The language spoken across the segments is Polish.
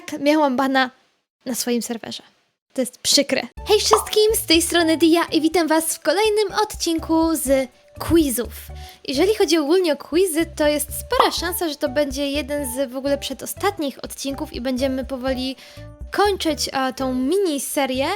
tak miałam bana na swoim serwerze. To jest przykre. Hej wszystkim, z tej strony Dia i witam was w kolejnym odcinku z quizów. Jeżeli chodzi ogólnie o quizy, to jest spora szansa, że to będzie jeden z w ogóle przedostatnich odcinków i będziemy powoli kończyć a, tą mini serię,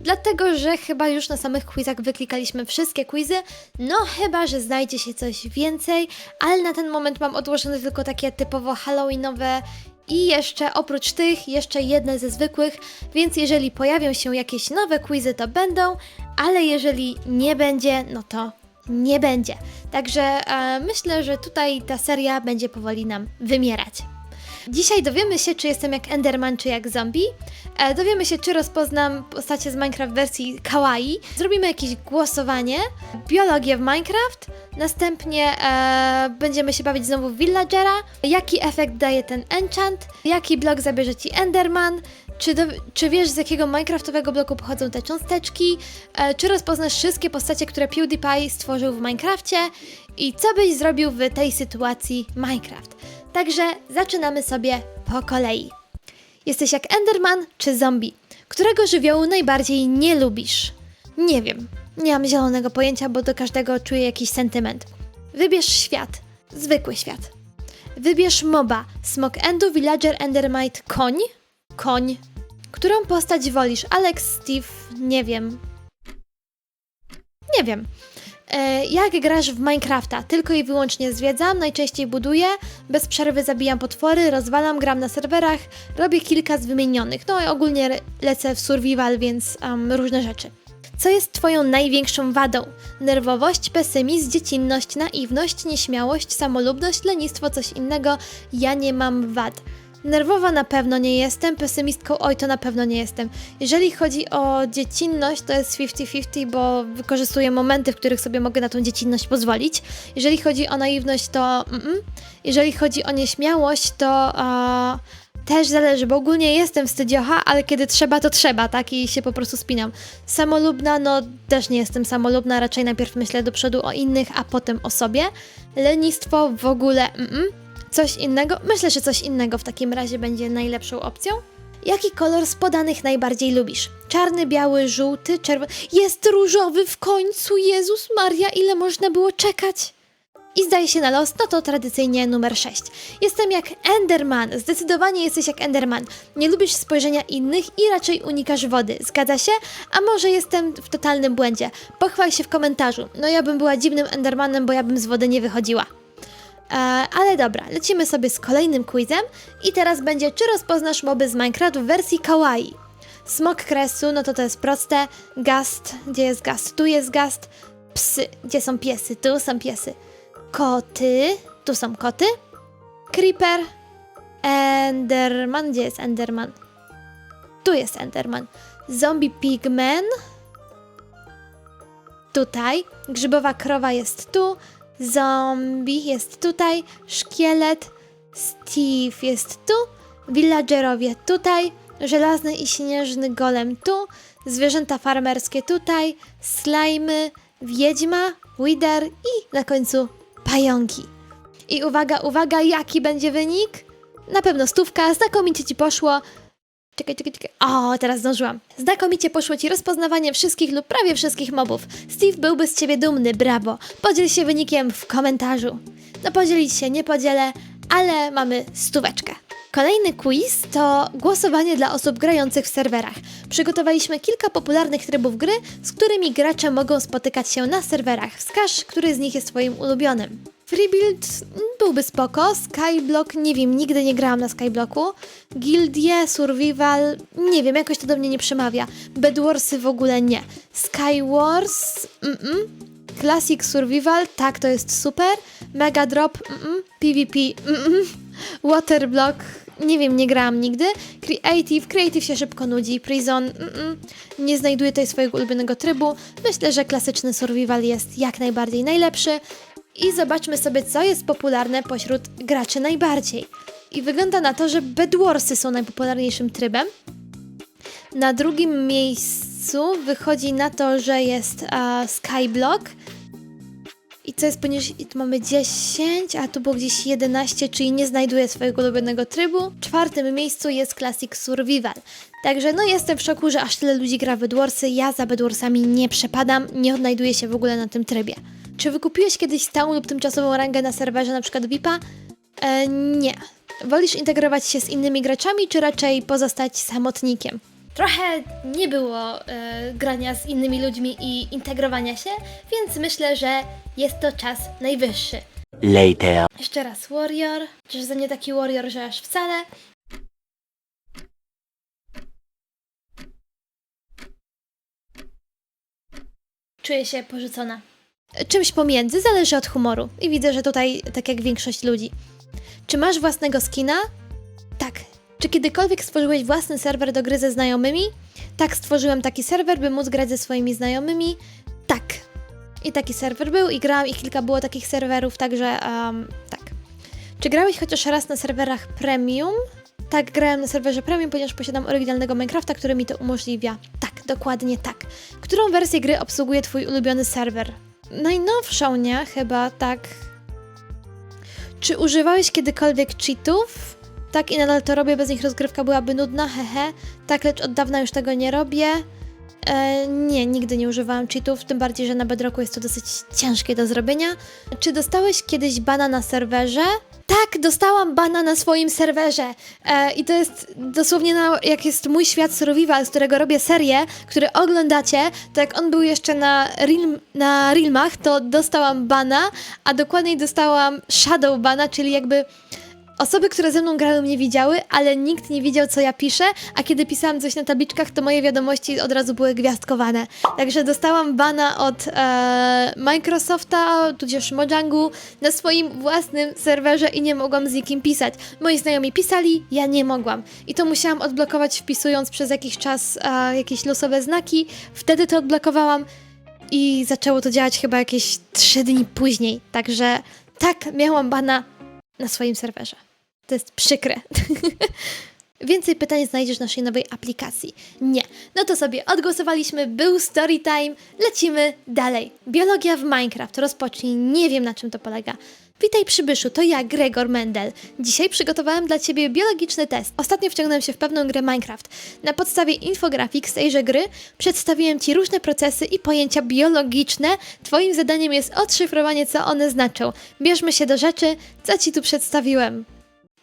dlatego że chyba już na samych quizach wyklikaliśmy wszystkie quizy, no chyba, że znajdzie się coś więcej, ale na ten moment mam odłożone tylko takie typowo halloweenowe i jeszcze oprócz tych, jeszcze jedne ze zwykłych, więc jeżeli pojawią się jakieś nowe quizy, to będą, ale jeżeli nie będzie, no to nie będzie. Także e, myślę, że tutaj ta seria będzie powoli nam wymierać. Dzisiaj dowiemy się, czy jestem jak Enderman, czy jak zombie. E, dowiemy się, czy rozpoznam postacie z Minecraft wersji kawaii. Zrobimy jakieś głosowanie, biologię w Minecraft. Następnie e, będziemy się bawić znowu w Villagera. Jaki efekt daje ten enchant? Jaki blok zabierze ci Enderman? Czy, do, czy wiesz, z jakiego minecraftowego bloku pochodzą te cząsteczki? E, czy rozpoznasz wszystkie postacie, które PewDiePie stworzył w Minecrafcie? I co byś zrobił w tej sytuacji Minecraft? Także zaczynamy sobie po kolei. Jesteś jak Enderman czy zombie? Którego żywiołu najbardziej nie lubisz? Nie wiem. Nie mam zielonego pojęcia, bo do każdego czuję jakiś sentyment. Wybierz świat. Zwykły świat. Wybierz moba. Smok Endu, Villager, Endermite, koń? Koń. Którą postać wolisz? Alex, Steve? Nie wiem. Nie wiem. E, jak grasz w Minecrafta? Tylko i wyłącznie zwiedzam, najczęściej buduję, bez przerwy zabijam potwory, rozwalam, gram na serwerach, robię kilka z wymienionych. No i ogólnie lecę w survival, więc um, różne rzeczy. Co jest Twoją największą wadą? Nerwowość, pesymizm, dziecinność, naiwność, nieśmiałość, samolubność, lenistwo, coś innego. Ja nie mam wad. Nerwowa na pewno nie jestem, pesymistką oj to na pewno nie jestem. Jeżeli chodzi o dziecinność, to jest 50-50, bo wykorzystuję momenty, w których sobie mogę na tą dziecinność pozwolić. Jeżeli chodzi o naiwność, to mm-mm. jeżeli chodzi o nieśmiałość, to też zależy, bo ogólnie jestem wstydziocha, ale kiedy trzeba, to trzeba, tak? I się po prostu spinam. Samolubna, no też nie jestem samolubna, raczej najpierw myślę do przodu o innych, a potem o sobie. Lenistwo w ogóle, mm-mm. Coś innego? Myślę, że coś innego w takim razie będzie najlepszą opcją. Jaki kolor z podanych najbardziej lubisz? Czarny, biały, żółty, czerwony. Jest różowy w końcu! Jezus Maria, ile można było czekać? I zdaje się na los, no to tradycyjnie numer 6. Jestem jak Enderman. Zdecydowanie jesteś jak Enderman. Nie lubisz spojrzenia innych i raczej unikasz wody. Zgadza się? A może jestem w totalnym błędzie? Pochwal się w komentarzu. No ja bym była dziwnym Endermanem, bo ja bym z wody nie wychodziła. E, ale dobra, lecimy sobie z kolejnym quizem i teraz będzie, czy rozpoznasz moby z Minecraft w wersji kawaii. Smok kresu, no to to jest proste. Gast, gdzie jest gast? Tu jest gast. Psy, gdzie są piesy? Tu są piesy. Koty, tu są koty. Creeper. Enderman, gdzie jest Enderman? Tu jest Enderman. Zombie pigman. Tutaj. Grzybowa krowa jest tu. Zombie. Jest tutaj, szkielet, Steve jest tu, villagerowie tutaj, żelazny i śnieżny golem tu, zwierzęta farmerskie tutaj, slajmy, wiedźma, wither i na końcu pająki. I uwaga, uwaga, jaki będzie wynik? Na pewno stówka, znakomicie ci poszło. Czekaj, czekaj, czekaj. O, teraz zdążyłam. Znakomicie poszło ci rozpoznawanie wszystkich lub prawie wszystkich mobów. Steve byłby z ciebie dumny, brawo. Podziel się wynikiem w komentarzu. No podzielić się nie podzielę, ale mamy stóweczkę. Kolejny quiz to głosowanie dla osób grających w serwerach. Przygotowaliśmy kilka popularnych trybów gry, z którymi gracze mogą spotykać się na serwerach. Wskaż, który z nich jest twoim ulubionym. Freebuild mm, byłby spoko, Skyblock, nie wiem, nigdy nie grałam na Skyblocku. Gildie, Survival, nie wiem, jakoś to do mnie nie przemawia. Bedwarsy w ogóle nie. Skywars, mm-mm. Classic Survival, tak, to jest super. Mega Drop, mm-mm. PvP, mm-mm. Waterblock, nie wiem, nie grałam nigdy. Creative, Creative się szybko nudzi. Prison, mm-mm. nie znajduję tutaj swojego ulubionego trybu. Myślę, że klasyczny Survival jest jak najbardziej najlepszy. I zobaczmy sobie, co jest popularne pośród graczy najbardziej. I wygląda na to, że Bedwarsy są najpopularniejszym trybem. Na drugim miejscu wychodzi na to, że jest e, Skyblock. I co jest poniżej, tu mamy 10, a tu było gdzieś 11, czyli nie znajduję swojego ulubionego trybu. W czwartym miejscu jest Classic Survival. Także no jestem w szoku, że aż tyle ludzi gra w Bedwarsy. Ja za Bedwarsami nie przepadam, nie odnajduję się w ogóle na tym trybie. Czy wykupiłeś kiedyś stałą lub tymczasową rangę na serwerze, na przykład VIPa? E, nie. Wolisz integrować się z innymi graczami, czy raczej pozostać samotnikiem? Trochę nie było e, grania z innymi ludźmi i integrowania się, więc myślę, że jest to czas najwyższy. Later. Jeszcze raz Warrior. Czyż za mnie taki Warrior, że aż wcale? Czuję się porzucona. Czymś pomiędzy, zależy od humoru. I widzę, że tutaj tak jak większość ludzi. Czy masz własnego skina? Tak. Czy kiedykolwiek stworzyłeś własny serwer do gry ze znajomymi? Tak, stworzyłem taki serwer, by móc grać ze swoimi znajomymi. Tak. I taki serwer był i grałam i kilka było takich serwerów, także em, tak. Czy grałeś chociaż raz na serwerach premium? Tak, grałem na serwerze premium, ponieważ posiadam oryginalnego Minecrafta, który mi to umożliwia. Tak, dokładnie tak. Którą wersję gry obsługuje twój ulubiony serwer? Najnowszą, nie? Chyba, tak. Czy używałeś kiedykolwiek cheatów? Tak i nadal to robię, bez nich rozgrywka byłaby nudna, hehe. Tak, lecz od dawna już tego nie robię. E, nie, nigdy nie używałam cheatów, tym bardziej, że na Bedrocku jest to dosyć ciężkie do zrobienia. Czy dostałeś kiedyś bana na serwerze? Tak, dostałam bana na swoim serwerze. E, I to jest dosłownie na, jak jest mój świat survival, z którego robię serię, który oglądacie, to jak on był jeszcze na, Realm, na Realmach, to dostałam bana, a dokładniej dostałam shadow bana, czyli jakby Osoby, które ze mną grały mnie widziały, ale nikt nie wiedział, co ja piszę, a kiedy pisałam coś na tabliczkach, to moje wiadomości od razu były gwiazdkowane. Także dostałam bana od e, Microsofta, tudzież Mojangu, na swoim własnym serwerze i nie mogłam z nikim pisać. Moi znajomi pisali, ja nie mogłam. I to musiałam odblokować wpisując przez jakiś czas e, jakieś losowe znaki. Wtedy to odblokowałam i zaczęło to działać chyba jakieś 3 dni później. Także tak, miałam bana na swoim serwerze. To jest przykre. Więcej pytań znajdziesz w naszej nowej aplikacji. Nie. No to sobie odgłosowaliśmy, był story time, lecimy dalej. Biologia w Minecraft. Rozpocznij, nie wiem na czym to polega. Witaj przybyszu, to ja, Gregor Mendel. Dzisiaj przygotowałem dla Ciebie biologiczny test. Ostatnio wciągnąłem się w pewną grę Minecraft. Na podstawie infografik z tejże gry przedstawiłem Ci różne procesy i pojęcia biologiczne. Twoim zadaniem jest odszyfrowanie, co one znaczą. Bierzmy się do rzeczy, co Ci tu przedstawiłem.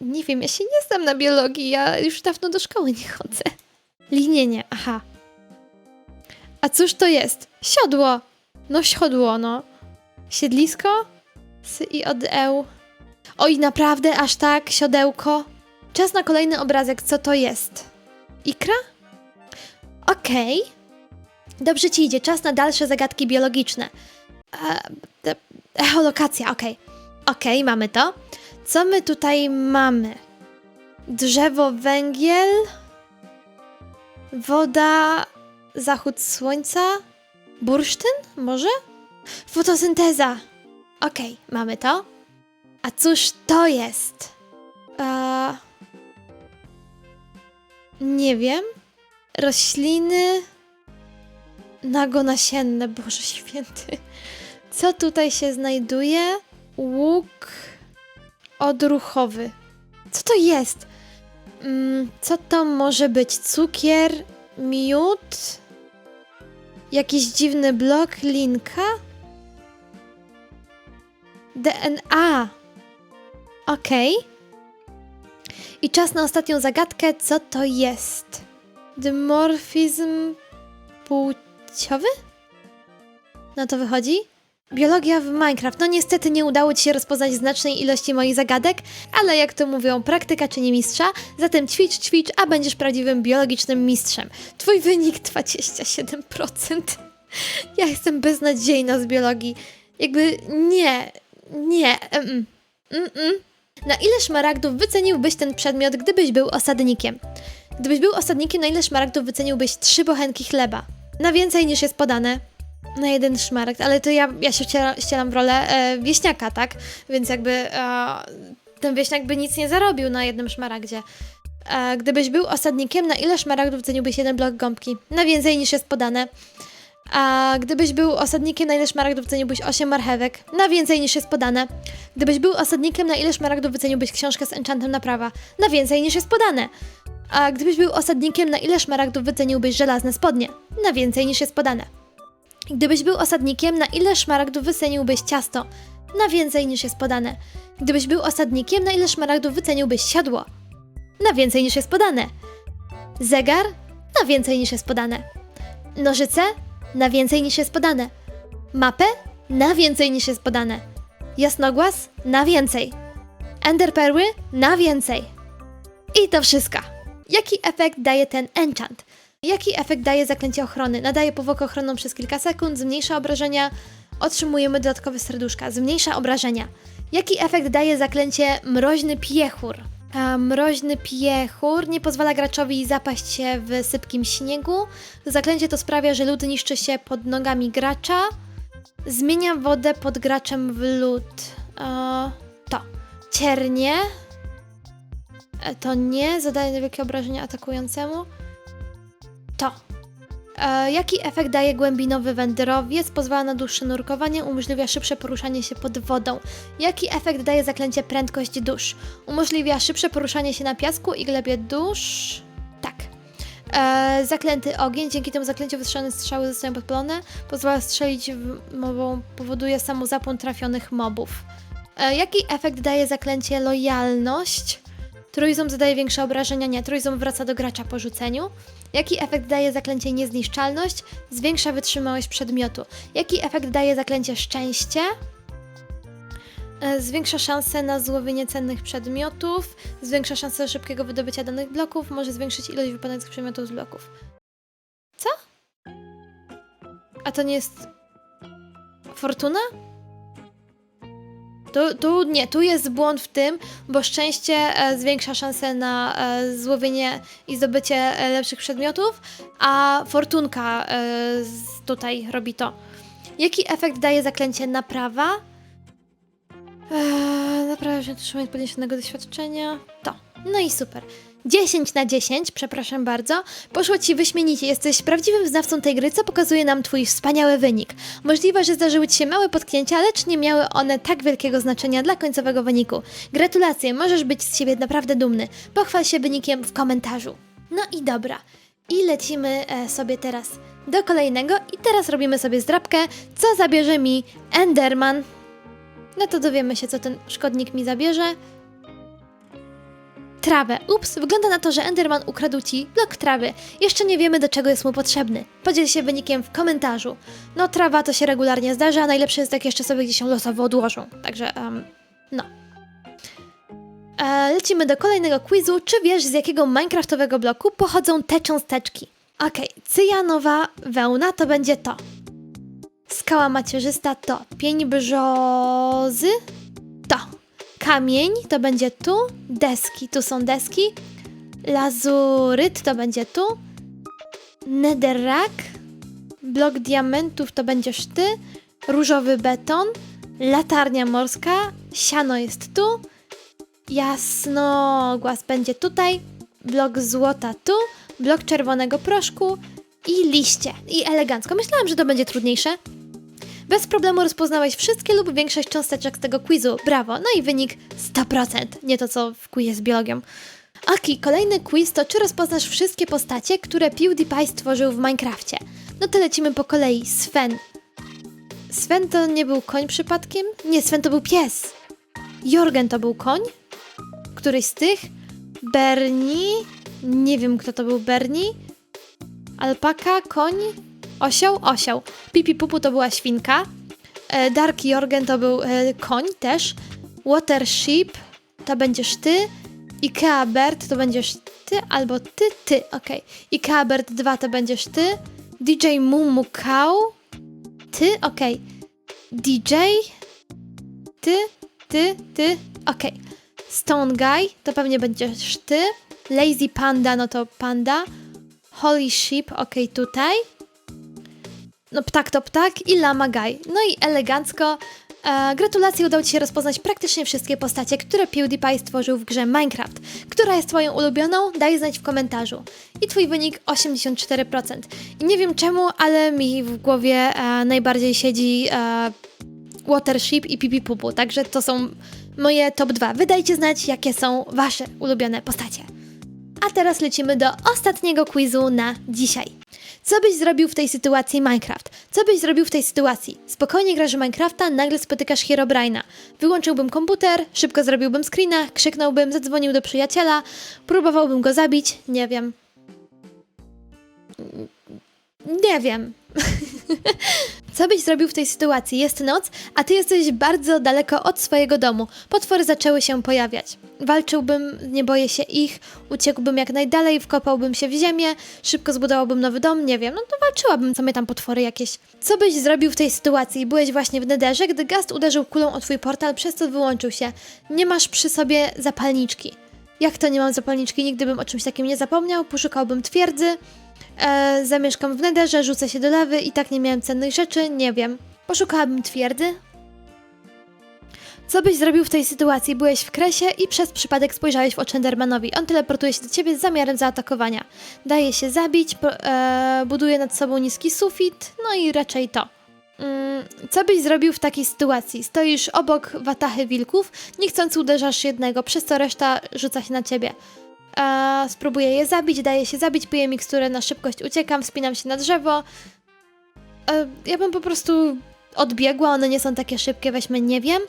Nie wiem, ja się nie znam na biologii, ja już dawno do szkoły nie chodzę. Linienie, aha. A cóż to jest? Siodło! No siodło, no. Siedlisko? S i od eł. Oj, naprawdę, aż tak, siodełko? Czas na kolejny obrazek, co to jest? Ikra? Okej. Dobrze ci idzie, czas na dalsze zagadki biologiczne. E, e, echolokacja, okej. Okej, mamy to. Co my tutaj mamy? Drzewo, węgiel, woda, zachód słońca, bursztyn może? Fotosynteza. Okej, mamy to. A cóż to jest? Eee, nie wiem. Rośliny nagonasienne, Boże Święty. Co tutaj się znajduje? Łuk odruchowy. Co to jest? Mm, co to może być? Cukier, miód, jakiś dziwny blok, linka? DNA. Okej. I czas na ostatnią zagadkę. Co to jest? Dymorfizm płciowy? No to wychodzi? Biologia w Minecraft. No niestety nie udało Ci się rozpoznać znacznej ilości moich zagadek, ale jak to mówią, praktyka czyni mistrza, zatem ćwicz, ćwicz, a będziesz prawdziwym biologicznym mistrzem. Twój wynik 27%. Ja jestem beznadziejna z biologii. Jakby nie, nie, mm, mm, mm. Na ile szmaragdów wyceniłbyś ten przedmiot, gdybyś był osadnikiem? Gdybyś był osadnikiem, na ile szmaragdów wyceniłbyś trzy bochenki chleba? Na więcej niż jest podane. Na jeden szmaragd, ale to ja, ja się wciela, ścielam w rolę e, wieśniaka, tak? Więc jakby e, ten wieśniak by nic nie zarobił na jednym szmaragdzie. E, gdybyś był osadnikiem, na ile szmaragdów ceniłbyś jeden blok gąbki? Na więcej niż jest podane. A gdybyś był osadnikiem, na ile szmaragdów wyceniłbyś 8 marchewek? Na więcej niż jest podane. Gdybyś był osadnikiem, na ile szmaragdów wyceniłbyś książkę z enchantem na prawa? Na więcej niż jest podane. A gdybyś był osadnikiem, na ile szmaragdów wyceniłbyś żelazne spodnie? Na więcej niż jest podane. Gdybyś był osadnikiem, na ile szmaragdów wyceniłbyś ciasto? Na więcej niż jest podane. Gdybyś był osadnikiem, na ile szmaragdów wyceniłbyś siodło? Na więcej niż jest podane. Zegar? Na więcej niż jest podane. Nożyce? Na więcej niż jest podane. Mapę? Na więcej niż jest podane. Jasnogłas? Na więcej. Enderperły? Na więcej. I to wszystko. Jaki efekt daje ten enchant? Jaki efekt daje zaklęcie ochrony? Nadaje powłokę ochronną przez kilka sekund, zmniejsza obrażenia, otrzymujemy dodatkowe serduszka, zmniejsza obrażenia. Jaki efekt daje zaklęcie mroźny piechur? A mroźny piechur nie pozwala graczowi zapaść się w sypkim śniegu. Zaklęcie to sprawia, że lód niszczy się pod nogami gracza. Zmienia wodę pod graczem w lód. E, to. Ciernie. E, to nie. Zadaje niewielkie obrażenia atakującemu. To. E, jaki efekt daje głębinowy wędrowiec? Pozwala na dłuższe nurkowanie, umożliwia szybsze poruszanie się pod wodą. Jaki efekt daje zaklęcie prędkość dusz? Umożliwia szybsze poruszanie się na piasku i glebie dusz. Tak. E, zaklęty ogień. Dzięki temu zaklęciu wystrzelone strzały zostają podpalone. Pozwala strzelić w mobą, powoduje samozapłon trafionych mobów. E, jaki efekt daje zaklęcie lojalność? Trójzom zadaje większe obrażenia, nie. Trójzom wraca do gracza po rzuceniu. Jaki efekt daje zaklęcie niezniszczalność? Zwiększa wytrzymałość przedmiotu. Jaki efekt daje zaklęcie szczęście? E, Zwiększa szanse na złowienie cennych przedmiotów, zwiększa szanse szybkiego wydobycia danych bloków, może zwiększyć ilość wypadających przedmiotów z bloków. Co? A to nie jest. Fortuna? Tu, tu nie, tu jest błąd w tym, bo szczęście e, zwiększa szanse na e, złowienie i zdobycie e, lepszych przedmiotów, a fortunka e, z, tutaj robi to. Jaki efekt daje zaklęcie naprawa? Eee, naprawa się otrzymać podniesionego doświadczenia. To. No i super. 10 na 10, przepraszam bardzo. Poszło ci wyśmienicie. Jesteś prawdziwym znawcą tej gry, co pokazuje nam twój wspaniały wynik. Możliwe, że zdarzyły ci się małe potknięcia, lecz nie miały one tak wielkiego znaczenia dla końcowego wyniku. Gratulacje, możesz być z siebie naprawdę dumny. Pochwal się wynikiem w komentarzu. No i dobra. I lecimy e, sobie teraz do kolejnego i teraz robimy sobie zdrabkę, co zabierze mi Enderman. No to dowiemy się, co ten szkodnik mi zabierze. Trawę. Ups, wygląda na to, że Enderman ukradł ci blok trawy. Jeszcze nie wiemy, do czego jest mu potrzebny. Podziel się wynikiem w komentarzu. No, trawa to się regularnie zdarza, a najlepsze jest, jak jeszcze sobie gdzieś losowo odłożą. Także, um, no. E, lecimy do kolejnego quizu. Czy wiesz, z jakiego minecraftowego bloku pochodzą te cząsteczki? Okej, cyjanowa wełna to będzie to. Skała macierzysta to pień brzozy, kamień to będzie tu, deski tu są deski, lazuryt to będzie tu, netherrack, blok diamentów to będziesz ty, różowy beton, latarnia morska, siano jest tu, jasnogłas będzie tutaj, blok złota tu, blok czerwonego proszku i liście. I elegancko. Myślałam, że to będzie trudniejsze. Bez problemu rozpoznałeś wszystkie lub większość cząsteczek z tego quizu. Brawo. No i wynik 100%. Nie to, co w quizie z biologią. Aki, kolejny quiz to czy rozpoznasz wszystkie postacie, które PewDiePie stworzył w Minecrafcie? No to lecimy po kolei. Sven. Sven to nie był koń przypadkiem? Nie, Sven to był pies. Jorgen to był koń? Któryś z tych? Bernie? Nie wiem, kto to był Bernie. Alpaka, koń, osioł, osioł. Pipi Pupu to była świnka. E, Dark Jorgen to był e, koń też. Watersheep to będziesz ty. Ikea Bird to będziesz ty albo ty, ty, okej. Ikea Bird 2 to będziesz ty. DJ Mumu Cow. Ty, okej. DJ. Ty, ty, ty, okej. Stone Guy to pewnie będziesz ty. Lazy Panda, no to panda. Holy Sheep, okej, tutaj. No ptak to ptak i lama guy. No i elegancko E, gratulacje, udało Ci się rozpoznać praktycznie wszystkie postacie, które PewDiePie stworzył w grze Minecraft. Która jest Twoją ulubioną? Daj znać w komentarzu. I Twój wynik 84%. I nie wiem czemu, ale mi w głowie e, najbardziej siedzi e, Watership i Pipi Pupu, także to są moje top 2. Wydajcie znać, jakie są Wasze ulubione postacie. A teraz lecimy do ostatniego quizu na dzisiaj. Co byś zrobił w tej sytuacji Minecraft? Co byś zrobił w tej sytuacji? Spokojnie grasz w Minecrafta, nagle spotykasz Herobrine'a. Wyłączyłbym komputer, szybko zrobiłbym screena, krzyknąłbym, zadzwonił do przyjaciela, próbowałbym go zabić, nie wiem. Nie wiem. Co byś zrobił w tej sytuacji? Jest noc, a ty jesteś bardzo daleko od swojego domu. Potwory zaczęły się pojawiać. Walczyłbym, nie boję się ich, uciekłbym jak najdalej, wkopałbym się w ziemię, szybko zbudowałbym nowy dom, nie wiem, no to walczyłabym, co mnie tam potwory jakieś. Co byś zrobił w tej sytuacji? Byłeś właśnie w nederze, gdy gast uderzył kulą o twój portal, przez co wyłączył się. Nie masz przy sobie zapalniczki. Jak to nie mam zapalniczki? Nigdy bym o czymś takim nie zapomniał. Poszukałbym twierdzy, e, zamieszkam w nederze, rzucę się do lawy i tak nie miałem cennych rzeczy, nie wiem. Poszukałabym twierdzy. Co byś zrobił w tej sytuacji? Byłeś w kresie i przez przypadek spojrzałeś w oczy Endermanowi. On teleportuje się do ciebie z zamiarem zaatakowania. Daje się zabić, po, e, buduje nad sobą niski sufit, no i raczej to. Mm, co byś zrobił w takiej sytuacji? Stoisz obok watachy wilków, niechcący uderzasz jednego, przez co reszta rzuca się na ciebie. E, spróbuję je zabić, daję się zabić, piję miksturę na szybkość, uciekam, wspinam się na drzewo. E, ja bym po prostu odbiegła, one nie są takie szybkie, weźmy nie wiem.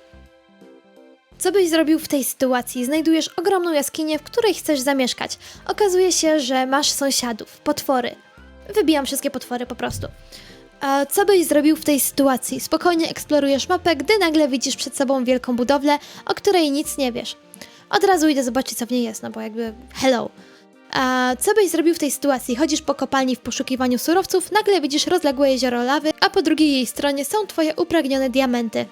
Co byś zrobił w tej sytuacji? Znajdujesz ogromną jaskinię, w której chcesz zamieszkać. Okazuje się, że masz sąsiadów, potwory. Wybijam wszystkie potwory po prostu. A co byś zrobił w tej sytuacji? Spokojnie eksplorujesz mapę, gdy nagle widzisz przed sobą wielką budowlę, o której nic nie wiesz. Od razu idę zobaczyć, co w niej jest, no bo jakby hello. A co byś zrobił w tej sytuacji? Chodzisz po kopalni w poszukiwaniu surowców, nagle widzisz rozległe jezioro lawy, a po drugiej jej stronie są twoje upragnione diamenty.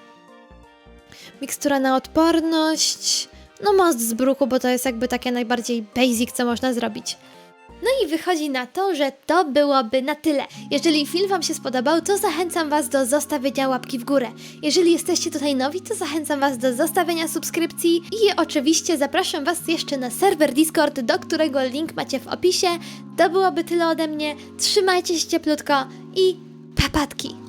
Mikstura na odporność. No most z bruku, bo to jest jakby takie najbardziej basic, co można zrobić. No i wychodzi na to, że to byłoby na tyle. Jeżeli film Wam się spodobał, to zachęcam Was do zostawienia łapki w górę. Jeżeli jesteście tutaj nowi, to zachęcam Was do zostawienia subskrypcji i oczywiście zapraszam Was jeszcze na serwer Discord, do którego link macie w opisie. To byłoby tyle ode mnie. Trzymajcie się cieplutko i papatki!